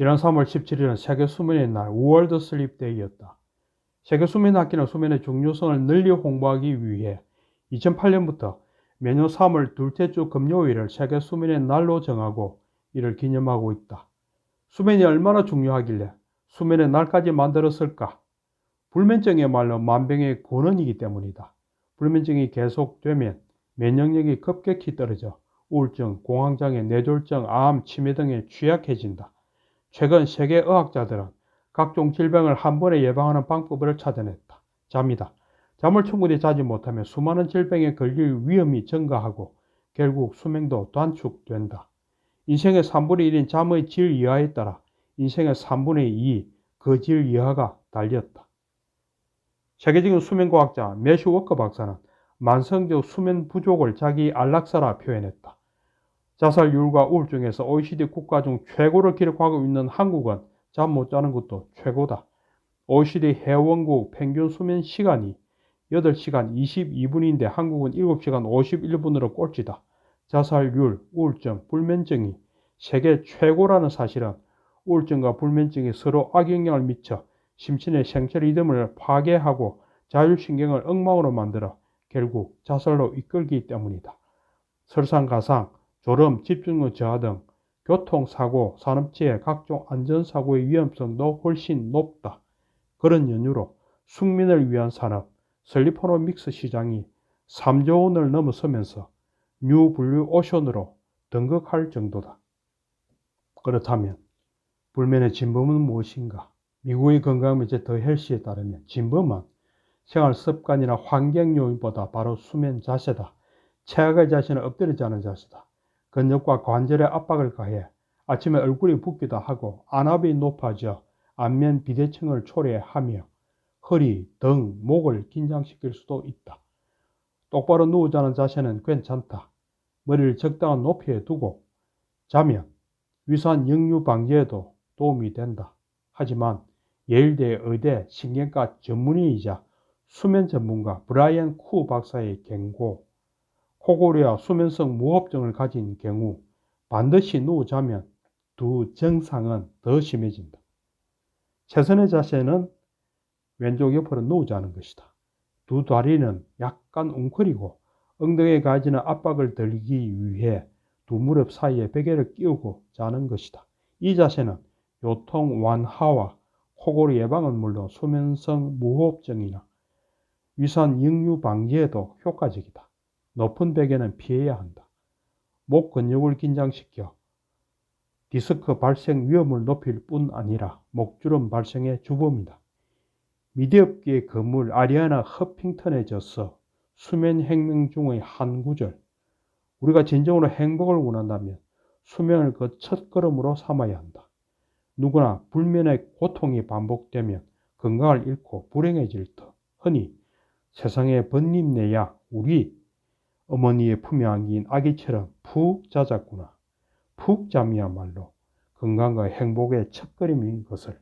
지난 3월 17일은 세계 수면의 날 월드 슬립 데이였다. 세계 수면 학기는 수면의 중요성을 널리 홍보하기 위해 2008년부터 매년 3월 둘째 주 금요일을 세계 수면의 날로 정하고 이를 기념하고 있다. 수면이 얼마나 중요하길래 수면의 날까지 만들었을까? 불면증이야말로 만병의 근원이기 때문이다. 불면증이 계속되면 면역력이 급격히 떨어져 우울증, 공황장애, 뇌졸중, 암, 치매 등에 취약해진다. 최근 세계 의학자들은 각종 질병을 한 번에 예방하는 방법을 찾아냈다. 잠이다. 잠을 충분히 자지 못하면 수많은 질병에 걸릴 위험이 증가하고 결국 수명도 단축된다. 인생의 3분의 1인 잠의 질 이하에 따라 인생의 3분의 2, 그 질 이하가 달렸다. 세계적인 수면과학자 매슈 워커 박사는 만성적 수면 부족을 자기 안락사라 표현했다. 자살률과 우울증에서 OECD 국가 중 최고를 기록하고 있는 한국은 잠 못 자는 것도 최고다. OECD 회원국 평균 수면 시간이 8시간 22분인데 한국은 7시간 51분으로 꼴찌다. 자살률, 우울증, 불면증이 세계 최고라는 사실은 우울증과 불면증이 서로 악영향을 미쳐 심신의 생체 리듬을 파괴하고 자율신경을 엉망으로 만들어 결국 자살로 이끌기 때문이다. 설상가상, 졸음, 집중력 저하 등 교통사고, 산업재해, 각종 안전사고의 위험성도 훨씬 높다. 그런 연유로 숙면을 위한 산업, 슬리퍼노믹스 시장이 3조 원을 넘어서면서 뉴 블루 오션으로 등극할 정도다. 그렇다면 불면의 진범은 무엇인가? 미국의 건강매체 더 헬시에 따르면 진범은 생활 습관이나 환경 요인보다 바로 수면 자세다. 체하게 자신을 엎드려 자는 자세다. 근육과 관절에 압박을 가해 아침에 얼굴이 붓기도 하고 안압이 높아져 안면 비대칭을 초래하며 허리, 등, 목을 긴장시킬 수도 있다. 똑바로 누우자는 자세는 괜찮다. 머리를 적당한 높이에 두고 자면 위산 역류 방지에도 도움이 된다. 하지만 예일대 의대 신경과 전문의이자 수면 전문가 브라이언 쿠 박사의 경고, 코골이와 수면성 무호흡증을 가진 경우 반드시 누우자면 두 증상은 더 심해진다. 최선의 자세는 왼쪽 옆으로 누우자는 것이다. 두 다리는 약간 웅크리고 엉덩이에 가지는 압박을 덜기 위해 두 무릎 사이에 베개를 끼우고 자는 것이다. 이 자세는 요통 완화와 코골이 예방은 물론 수면성 무호흡증이나 위산 역류 방지에도 효과적이다. 높은 베개는 피해야 한다. 목 근육을 긴장시켜 디스크 발생 위험을 높일 뿐 아니라 목주름 발생의 주범이다. 미디어계의 거물 아리아나 허핑턴에 져서 수면 혁명 중의 한 구절. 우리가 진정으로 행복을 원한다면 수면을 그 첫걸음으로 삼아야 한다. 누구나 불면의 고통이 반복되면 건강을 잃고 불행해질 터. 흔히 세상에 번님내야 우리 어머니의 품에 안긴 아기처럼 푹 자자꾸나. 푹 잠이야말로 건강과 행복의 첫걸음인 것을.